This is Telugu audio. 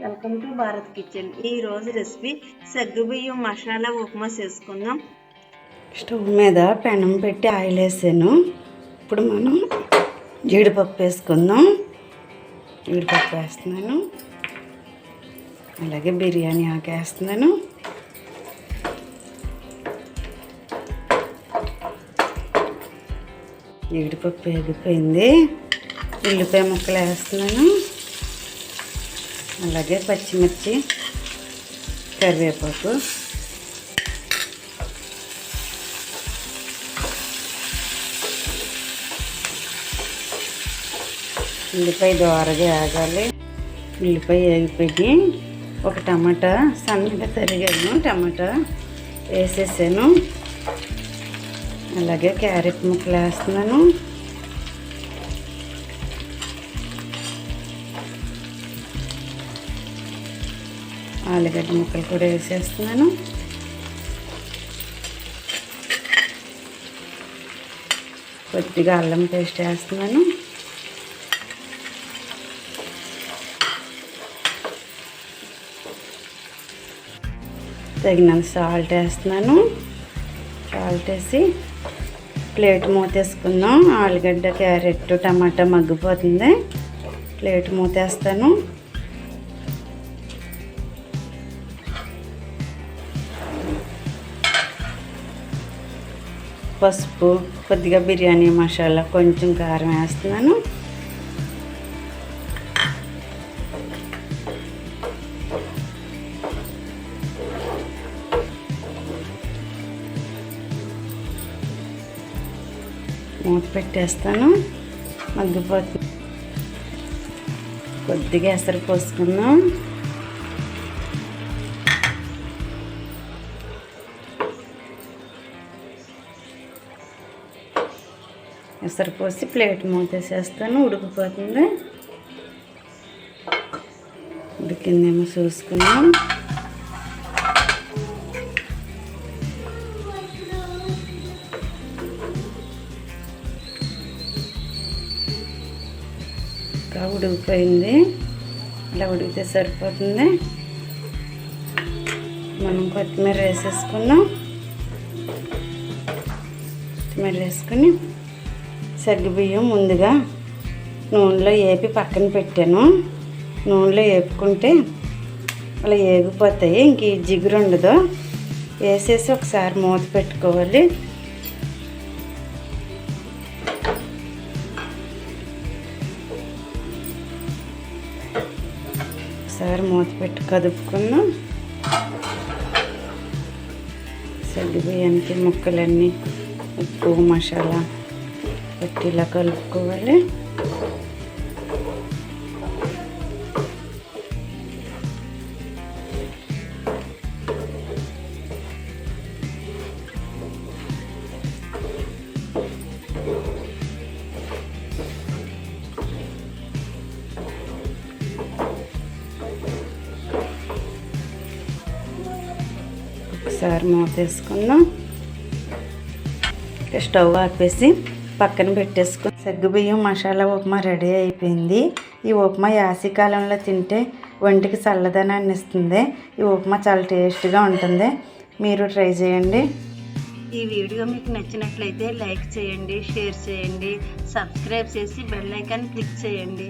Welcome to Bharat kitchen. ఈ రోజు రెసిపీ సగ్గుబియ్యం మసాలా ఉప్మా చేసుకుందాం. స్టవ్ మీద పెనం పెట్టి ఆయిల్ వేసాను. ఇప్పుడు మనం జీడిపప్పు వేసుకుందాం. జీడిపప్పు వేస్తున్నాను. అలాగే బిర్యానీ ఆకు వేస్తున్నాను. జీడిపప్పు ఎగిపోయింది ఉల్లిపాయ ముక్కలు వేస్తున్నాను. అలాగే పచ్చిమిర్చి కరివేపాకు. ఉల్లిపాయ దోరగా ఆగాలి ఉల్లిపాయ వేగిపోయి ఒక టమాటా సన్నగా తరిగాను టమాటా వేసేసాను. అలాగే క్యారెట్ ముక్కలు వేస్తున్నాను. ఆలుగడ్డ ముక్కలు కూడా వేసేస్తున్నాను. కొద్దిగా అల్లం పేస్ట్ వేస్తున్నాను. తగినంత సాల్ట్ వేస్తున్నాను. సాల్ట్ వేసి ప్లేట్ మూతేసుకుందాం. ఆలుగడ్డ క్యారెట్ టమాటా మగ్గిపోతుంది. ప్లేట్ మూతేస్తాను. పసుపు కొద్దిగా బిర్యానీ మసాలా కొంచెం కారం వేస్తున్నాను. మూత పెట్టేస్తాను. మగ్గిపోతుంది కొద్దిగా ఎసరు పోసుకుందాం. ఎసరు పోసి ప్లేట్ మూతేసేస్తాను ఉడికిపోతుంది. ఉడికిందేమో చూసుకున్నాం ఇంకా ఉడికిపోయింది. ఇలా ఉడికితే సరిపోతుంది. మనం కొత్తిమీర వేసేసుకున్నాం. కొత్తిమీర వేసుకుని సగ్గుబియ్యం ముందుగా నూనెలో వేపి పక్కన పెట్టాను. నూనెలో వేపుకుంటే అలా ఏగిపోతాయి. ఇంక ఈ జిగురు ఉండదు. వేసేసి ఒకసారి మూత పెట్టుకోవాలి. ఒకసారి మూత పెట్టి కదుపుకున్నాం. సగ్గుబియ్యానికి ముక్కలన్నీ ఉప్పు మసాలా పెట్టి ఇలా కలుపుకోవాలి. ఒకసారి మూతేసుకుందాం స్టవ్ ఆపేసి పక్కన పెట్టేసుకుని సగ్గుబియ్యం మసాలా ఉప్మా రెడీ అయిపోయింది. ఈ ఉప్మా యాసకాలంలో తింటే ఒంటికి చల్లదనాన్ని ఇస్తుంది. ఈ ఉప్మా చాలా టేస్ట్గా ఉంటుంది. మీరు ట్రై చేయండి. ఈ వీడియో మీకు నచ్చినట్లయితే లైక్ చేయండి షేర్ చేయండి సబ్స్క్రైబ్ చేసి బెల్ ఐకాన్ క్లిక్ చేయండి.